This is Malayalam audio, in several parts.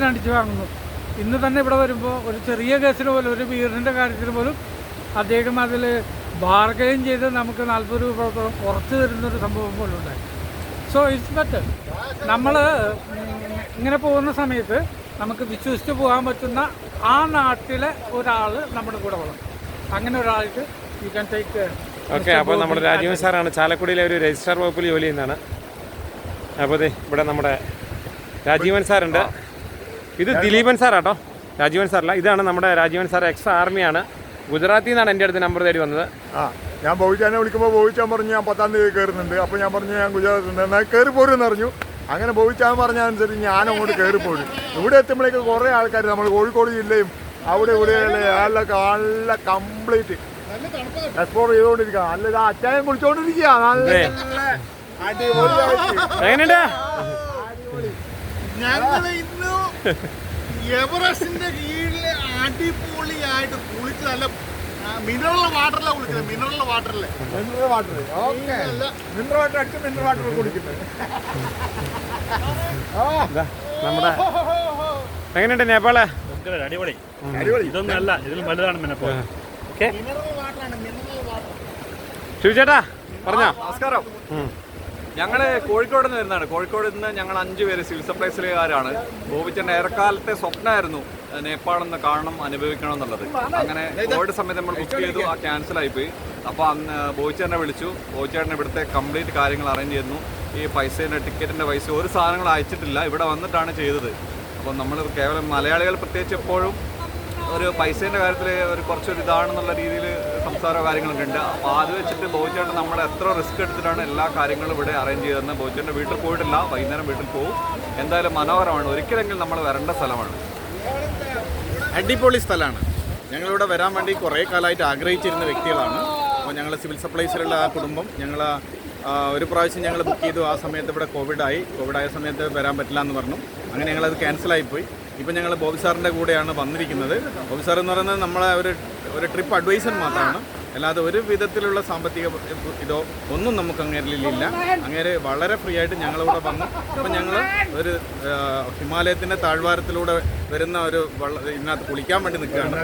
ലക്ഷത്തിന് അടിച്ചു വാങ്ങുന്നു. ഇന്ന് തന്നെ ഇവിടെ വരുമ്പോൾ ഒരു ചെറിയ കേസിന് പോലും ഒരു വീടിന്റെ കാര്യത്തിന് പോലും അദ്ദേഹം അതിൽ ബാർഗെയിൻ ചെയ്ത് നമുക്ക് നാൽപ്പത് രൂപത്തോളം കുറച്ച് തരുന്നൊരു സംഭവം പോലും ഉണ്ടായി. സോ ഇറ്റ്സ് ബെറ്റർ നമ്മൾ ഇങ്ങനെ പോകുന്ന സമയത്ത് നമുക്ക് വിശ്വസിച്ച് പോകാൻ പറ്റുന്ന ആ നാട്ടിലെ ഒരാൾ നമ്മുടെ കൂടെ വളർന്നു അങ്ങനെ ഒരാൾക്ക് യു ക്യാൻ ടേക്ക് ഓക്കെ അപ്പോൾ നമ്മുടെ രാജീവ് സാറാണ് ചാലക്കുടിയിലെ ഒരു രജിസ്ട്രാർ വകുപ്പിൽ ജോലി ചെയ്യുന്നതാണ്. അപ്പോൾ ദേ ഇവിടെ നമ്മുടെ രാജീവൻ സാറുണ്ട്. ഇത് ദിലീപൻ സാറാട്ടോ. രാജീവൻ സാറല്ല. ഇതാണ് നമ്മുടെ രാജീവൻ സാർ എക്സ് ആർമിയാണ് ഗുജറാത്തിൽ നിന്നാണ് എന്റെ അടുത്ത് നമ്പർ തേടി വന്നത്. ആ ഞാൻ ബോയിച്ചാനെ വിളിക്കുമ്പോൾ ബോയിച്ചാൻ പറഞ്ഞു ഞാൻ പത്താം തീയതി കയറുന്നുണ്ട് അപ്പോൾ ഞാൻ പറഞ്ഞു ഞാൻ ഗുജറാത്തുണ്ട് എന്നാൽ കയറി പോരുമെന്ന് പറഞ്ഞു അങ്ങനെ ബോയിച്ചാൻ പറഞ്ഞ അനുസരിച്ച് ഞാൻ അങ്ങോട്ട് കയറി പോരും. ഇവിടെ എത്തുമ്പോഴേക്ക് കുറേ ആൾക്കാർ നമ്മൾ കോഴിക്കോട് ജില്ലയും അവിടെ ഇവിടെ നല്ല നല്ല കംപ്ലീറ്റ് എക്സ്പ്ലോർ ചെയ്തുകൊണ്ടിരിക്കുക നല്ല ഇതാ അച്ചായം കുളിച്ചോണ്ടിരിക്കുക നല്ല എങ്ങനെയുണ്ട്? ഞങ്ങൾ എവറസ്റ്റിന്റെ കീഴിൽ അടിപൊളിയായിട്ട് കുളിച്ച് നല്ല മിനറൽ വാട്ടറിലാണ് കുളിക്കുന്നത് മിനറൽ വാട്ടറിൽ mineral water okay mineral water അടിച്ച് മിനറൽ വാട്ടർ കുടിക്കുന്നത് ഇതാ നമ്മുടെ എങ്ങനെയുണ്ട് നേപ്പാൾ? അടിപൊളി. ഇതൊന്നും അല്ല ഇതിലും വലുതാണ് മിനപ്പോ ഓക്കെ മിനറൽ വാട്ടറാണ് മിനറൽ വാട്ടർ ശിവചേട്ടാ പറഞ്ഞോ. നമസ്കാരം. ഉം. ഞങ്ങൾ കോഴിക്കോട് നിന്ന് വരുന്നതാണ്. കോഴിക്കോട് നിന്ന് ഞങ്ങൾ അഞ്ച് പേര് സിവിൽ സപ്ലൈസിലുകാരാണ്. ഗോപിച്ചന്റെ ഏറെക്കാലത്തെ സ്വപ്നമായിരുന്നു നേപ്പാളെന്ന് കാണണം അനുഭവിക്കണം എന്നുള്ളത്. അങ്ങനെ കോവിഡ് സമയത്ത് നമ്മൾ ബുക്ക് ചെയ്തു ആ ക്യാൻസൽ ആയിപ്പോയി അപ്പോൾ അന്ന് ബോയിച്ചേട്ടനെ വിളിച്ചു. ബോയിച്ചേട്ടനെ ഇവിടുത്തെ കംപ്ലീറ്റ് കാര്യങ്ങൾ അറേഞ്ച് ചെയ്യുന്നു. ഈ പൈസേന്റെ ടിക്കറ്റിന്റെ പൈസ ഒരു സാധനങ്ങൾ അയച്ചിട്ടില്ല. ഇവിടെ വന്നിട്ടാണ് ചെയ്തത്. അപ്പോൾ നമ്മൾ കേവലം മലയാളികൾ പ്രത്യേകിച്ച് എപ്പോഴും ഒരു പൈസേന്റെ കാര്യത്തിൽ ഒരു കുറച്ചൊരു ഇതാണെന്നുള്ള രീതിയിൽ സംസാരമോ കാര്യങ്ങളൊക്കെ ഉണ്ട്. അപ്പോൾ അത് വെച്ചിട്ട് ബോച്ചേട്ടൻ നമ്മൾ എത്ര റിസ്ക് എടുത്തിട്ടാണ് എല്ലാ കാര്യങ്ങളും ഇവിടെ അറേഞ്ച് ചെയ്തതെന്ന് ബോച്ചേട്ടൻ വീട്ടിൽ പോയിട്ടില്ല. വൈകുന്നേരം വീട്ടിൽ പോകും എന്തായാലും മനോഹരമാണ്. ഒരിക്കലെങ്കിലും നമ്മൾ വരേണ്ട സ്ഥലമാണ്. അടിപൊളി സ്ഥലമാണ്. ഞങ്ങളിവിടെ വരാൻ വേണ്ടി കുറേ കാലമായിട്ട് ആഗ്രഹിച്ചിരുന്ന വ്യക്തികളാണ്. അപ്പോൾ ഞങ്ങൾ സിവിൽ സപ്ലൈസിലുള്ള ആ കുടുംബം ഞങ്ങൾ ഒരു പ്രാവശ്യം ഞങ്ങൾ ബുക്ക് ചെയ്തു. ആ സമയത്ത് ഇവിടെ കോവിഡായി കോവിഡായ സമയത്ത് വരാൻ പറ്റില്ല എന്ന് പറഞ്ഞു. അങ്ങനെ ഞങ്ങളത് ക്യാൻസലായിപ്പോയി ഇപ്പം ഞങ്ങൾ ബോബി സാറിന്റെ കൂടെയാണ് വന്നിരിക്കുന്നത്. ബോബി സാർ എന്ന് പറയുന്നത് നമ്മളെ ഒരു ഒരു ട്രിപ്പ് അഡ്വൈസർ മാത്രമാണ്. അല്ലാതെ ഒരു വിധത്തിലുള്ള സാമ്പത്തിക ഇതോ ഒന്നും നമുക്ക് അങ്ങേരിലില്ല. അങ്ങേര് വളരെ ഫ്രീ ആയിട്ട് ഞങ്ങളിവിടെ വന്നു. അപ്പം ഞങ്ങൾ ഒരു ഹിമാലയത്തിന്റെ താഴ്വാരത്തിലൂടെ വരുന്ന ഒരു ഇതിനകത്ത് കുളിക്കാൻ വേണ്ടി നിൽക്കുകയാണ്.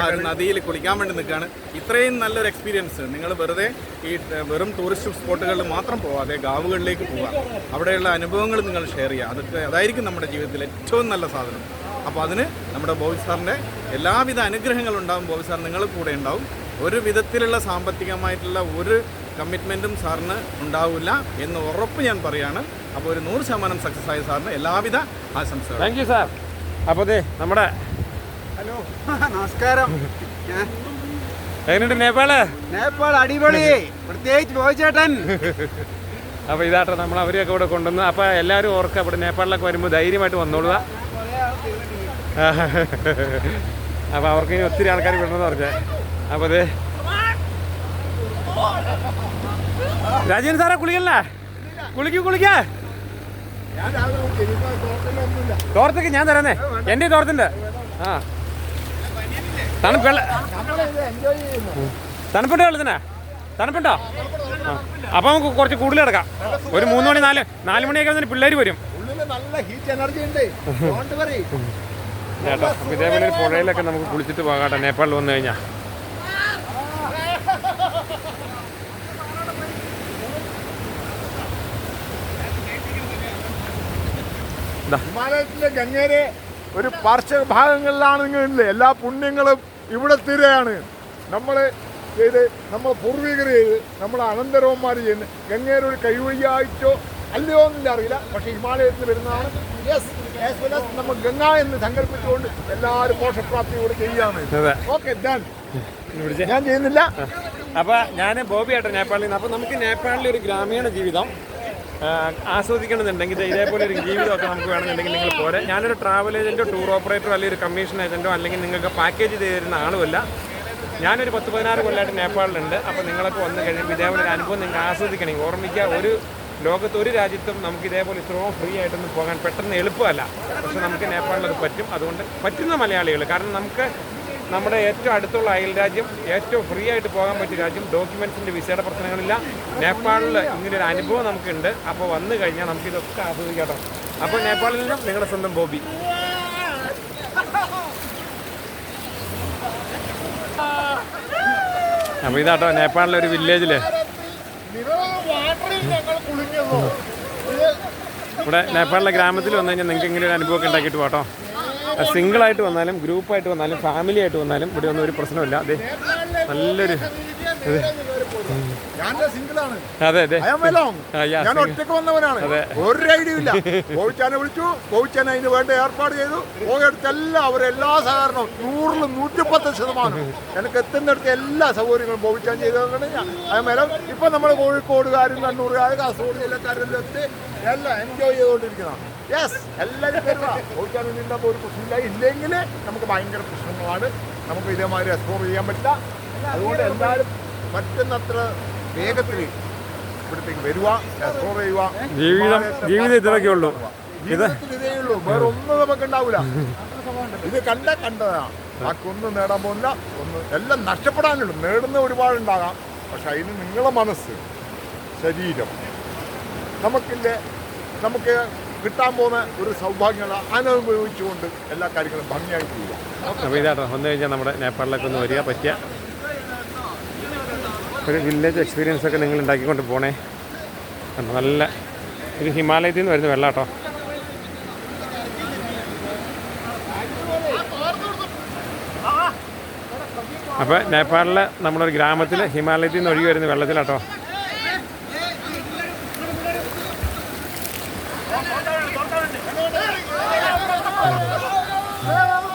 ആ ഒരു നദിയിൽ കുളിക്കാൻ വേണ്ടി നിൽക്കുകയാണ്. ഇത്രയും നല്ലൊരു എക്സ്പീരിയൻസ്. നിങ്ങൾ വെറുതെ ഈ വെറും ടൂറിസ്റ്റ് സ്പോട്ടുകളിൽ മാത്രം പോവാതെ ഗാവുകളിലേക്ക് പോവുക അവിടെയുള്ള അനുഭവങ്ങൾ നിങ്ങൾ ഷെയർ ചെയ്യുക. അതൊക്കെ അതായിരിക്കും നമ്മുടെ ജീവിതത്തിൽ ഏറ്റവും നല്ല സാധനം. അപ്പോൾ അതിന് നമ്മുടെ ബോബി സാറിന്റെ എല്ലാവിധ അനുഗ്രഹങ്ങളും ഉണ്ടാവും. ബോബി സാർ നിങ്ങൾ കൂടെ ഉണ്ടാവും. ഒരു വിധത്തിലുള്ള സാമ്പത്തികമായിട്ടുള്ള ഒരു കമ്മിറ്റ്മെന്റും സാറിന് ഉണ്ടാവില്ല എന്ന് ഉറപ്പ് ഞാൻ പറയാണ്. അപ്പോൾ ഒരു നൂറ് ശതമാനം സക്സസ് ആയ സാറിന് എല്ലാവിധ ആശംസകളും. താങ്ക് യു സാർ അപ്പോൾ അതെ നമ്മുടെ ഹലോ നമസ്കാരം. എങ്ങനെയുണ്ട് നേപ്പാൾ? നേപ്പാൾ അടിപൊളി. പ്രത്യേകിച്ച് ബോയ്ചേട്ടൻ അപ്പോൾ ഇതാട്ടോ നമ്മൾ അവരെയൊക്കെ ഇവിടെ കൊണ്ടുവന്ന്. അപ്പോൾ എല്ലാവരും ഓർക്കുക ഇവിടെ നേപ്പാളിലൊക്കെ വരുമ്പോൾ ധൈര്യമായിട്ട് വന്നോളുക. അപ്പോൾ അവർക്ക് ഇനി ഒത്തിരി ആൾക്കാർ വിടണമെന്ന് പറഞ്ഞേ. അപ്പോൾ അതെ രാജീവൻ സാറേ കുളിക്കല്ലേ? കുളിക്കൂ കുളിക്കാ. തോർത്തൊക്കെ ഞാൻ തരാന്നേ എന്റെ തോർത്തുണ്ട്. ആ. തണുപ്പ് തണുപ്പുണ്ടോ വെള്ളത്തിനാ? തണുപ്പുണ്ടോ? അപ്പൊ നമുക്ക് കുറച്ച് കൂടുതൽ എടുക്കാം. ഒരു മൂന്ന് മണി നാല് നാല് മണിയൊക്കെ വന്നിട്ട് പിള്ളേർ വരും. നല്ല ഹീറ്റ് എനർജി ഉണ്ട്. Don't worry. കേട്ടോ അപ്പോൾ ഇതേപോലെ ഒരു പുഴയിലൊക്കെ നമുക്ക് കുളിച്ചിട്ട് പോകാട്ടോ. നേപ്പാളിൽ വന്നു കഴിഞ്ഞാൽ ഹിമാലയത്തിലെ ഗംഗേരെ ഒരു പാർശ്വ പാർശ്വഭാഗങ്ങളിലാണെങ്കിലേ എല്ലാ പുണ്യങ്ങളും ഇവിടെ തീരെയാണ് നമ്മൾ ചെയ്ത് നമ്മൾ പൂർവികർ ചെയ്ത് നമ്മൾ അനന്തരവന്മാർ ചെയ്യുന്നത് ഗംഗേര ഒരു കൈവഴിയായിട്ടോ അല്ലയോ എന്നില്ല അറിയില്ല പക്ഷേ ഹിമാലയത്തിൽ വരുന്നതാണ്. യെസ് ആസ് വെൽ ആസ് നമ്മൾ ഗംഗ എന്ന് സങ്കല്പിച്ചുകൊണ്ട് എല്ലാവരും പോഷപ്രാപ്തിയോട് ചെയ്യാമെന്ന്. ഓക്കെ ഡൺ ഞാൻ ചെയ്യുന്നില്ല. അപ്പോൾ ഞാൻ ബോബി ആട്ടോ നേപ്പാളിൽ നിന്ന്. അപ്പോൾ നമുക്ക് നേപ്പാളിലെ ഒരു ഗ്രാമീണ ജീവിതം ആസ്വദിക്കണമെന്നുണ്ടെങ്കിൽ ഇതേപോലെ ഒരു ജീവിതമൊക്കെ നമുക്ക് വേണമെന്നുണ്ടെങ്കിൽ നിങ്ങൾ പോരെ. ഞാനൊരു ട്രാവൽ ഏജന്റോ ടൂർ ഓപ്പറേറ്ററോ അല്ലെങ്കിൽ ഒരു കമ്മീഷൻ ഏജന്റോ അല്ലെങ്കിൽ നിങ്ങൾക്ക് പാക്കേജ് ചെയ്ത് തരുന്ന ആളുമല്ല. ഞാനൊരു പത്ത് പതിനാറ് കൊല്ലമായിട്ട് നേപ്പാളിലുണ്ട്. അപ്പോൾ നിങ്ങളൊക്കെ വന്നു കഴിയുമ്പോൾ ഇതേപോലെ ഒരു അനുഭവം നിങ്ങൾക്ക് ആസ്വദിക്കണമെങ്കിൽ ഓർമ്മിക്കുക ഒരു ലോകത്ത് ഒരു രാജ്യത്തും നമുക്ക് ഇതേപോലെ ഇത്രയും ഫ്രീ ആയിട്ടൊന്നും പോകാൻ പെട്ടെന്ന് എളുപ്പമല്ല. പക്ഷെ നമുക്ക് നേപ്പാളിൽ അത് പറ്റും. അതുകൊണ്ട് പറ്റുന്ന മലയാളികൾ കാരണം നമുക്ക് നമ്മുടെ ഏറ്റവും അടുത്തുള്ള അയൽ രാജ്യം ഏറ്റവും ഫ്രീ ആയിട്ട് പോകാൻ പറ്റിയ രാജ്യം ഡോക്യുമെൻസിന്റെ വിസയുടെ പ്രശ്നങ്ങളില്ല. നേപ്പാളിൽ ഇങ്ങനൊരു അനുഭവം നമുക്കുണ്ട്. അപ്പോൾ വന്നു കഴിഞ്ഞാൽ നമുക്ക് ഇതൊക്കെ അപ്പോൾ നേപ്പാളിൽ നിന്നും നിങ്ങളുടെ സ്വന്തം ബോബി. അപ്പോൾ ഇതാട്ടോ നേപ്പാളിലെ ഒരു വില്ലേജിൽ വാട്ടറിൽ ഞങ്ങൾ കുളിക്കുന്നു ഇത് ഇവിടെ നേപ്പാളിലെ ഗ്രാമത്തിൽ വന്നു കഴിഞ്ഞാൽ നിങ്ങൾക്ക് ഇങ്ങനെ ഒരു അനുഭവമൊക്കെ ഉണ്ടാക്കിയിട്ട് പോട്ടോ സിംഗിളായിട്ട് വന്നാലും ഗ്രൂപ്പായിട്ട് വന്നാലും ഫാമിലി ആയിട്ട് വന്നാലും ഇവിടെ ഒന്നും ഒരു പ്രശ്നമില്ല അതെ നല്ലൊരു അതെ അതെ. ഞാൻ. ഒറ്റയ്ക്ക് വന്നവനാണ്. ഒരു ഐഡിയ ഇല്ല. കോവിച്ചാനെ വിളിച്ചു. കോവിച്ചാൻ അതിന് വേണ്ട ഏർപ്പാട് ചെയ്തു. പോയടുത്തെല്ലാം അവരെല്ലാ സഹകരണവും നൂറിൽ നൂറ്റിപ്പത്ത് ശതമാനം. എനിക്ക് എത്തുന്നിടത്ത് എല്ലാ സൗകര്യങ്ങളും കോവിച്ചാൻ ചെയ്തതാണ് ഞാൻ ഇപ്പൊ നമ്മൾ കോഴിക്കോടുകാരും കണ്ണൂരുകാരും കാസർഗോഡ് ജില്ലക്കാരും എല്ലാം എത്തി. എല്ലാം എൻജോയ് ചെയ്തുകൊണ്ടിരിക്കുന്നതാണ്. യെസ് എല്ലാവരും നിന്നപ്പോൾ ഒരു പ്രശ്നമില്ല. ഇല്ലെങ്കിൽ നമുക്ക് ഭയങ്കര പ്രശ്നങ്ങളാണ്. നമുക്ക് ഇതേമാതിരി എക്സ്പ്ലോർ ചെയ്യാൻ പറ്റില്ല. അതുകൊണ്ട് എല്ലാവരും പറ്റുന്നത്ര വേഗത്തിൽ ഇവിടത്തേക്ക് വരിക എക്സ്പ്ലോർ ചെയ്യുക. ജീവിതം ജീവിതം ഇത്രയൊക്കെ ഉള്ളൂ. ജീവിതത്തിൽ ഇതേ ഉള്ളൂ. വേറെ ഒന്നും നമുക്ക് ഉണ്ടാവില്ല ഇത് കണ്ട കണ്ടതാണ് ബാക്കിയൊന്നും നേടാൻ പോകുന്നില്ല. ഒന്ന് എല്ലാം നഷ്ടപ്പെടാനുള്ളൂ നേടുന്ന ഒരുപാടുണ്ടാകാം പക്ഷെ അതിന് നിങ്ങളെ മനസ്സ് ശരീരം നമുക്കില്ലേ നമുക്ക് കിട്ടാൻ പോകുന്ന ഒരു സൗഭാഗ്യങ്ങൾ അനുഭവിച്ചുകൊണ്ട് എല്ലാ കാര്യങ്ങളും ഭംഗിയായി ചെയ്യുക. വന്നു കഴിഞ്ഞാൽ നമ്മുടെ നേപ്പാളിലേക്ക് ഒന്ന് വരിക പറ്റിയ ഒരു വില്ലേജ് എക്സ്പീരിയൻസ് ഒക്കെ നിങ്ങൾ ഉണ്ടാക്കിക്കൊണ്ട് പോണേ. നല്ല ഇത് ഹിമാലയത്തിൽ നിന്ന് വരുന്ന വെള്ളാട്ടോ. അപ്പോൾ നേപ്പാളിലെ നമ്മളൊരു ഗ്രാമത്തിൽ ഹിമാലയത്തിൽ നിന്ന് ഒഴുകി വരുന്ന വെള്ളത്തിലാട്ടോ. ആ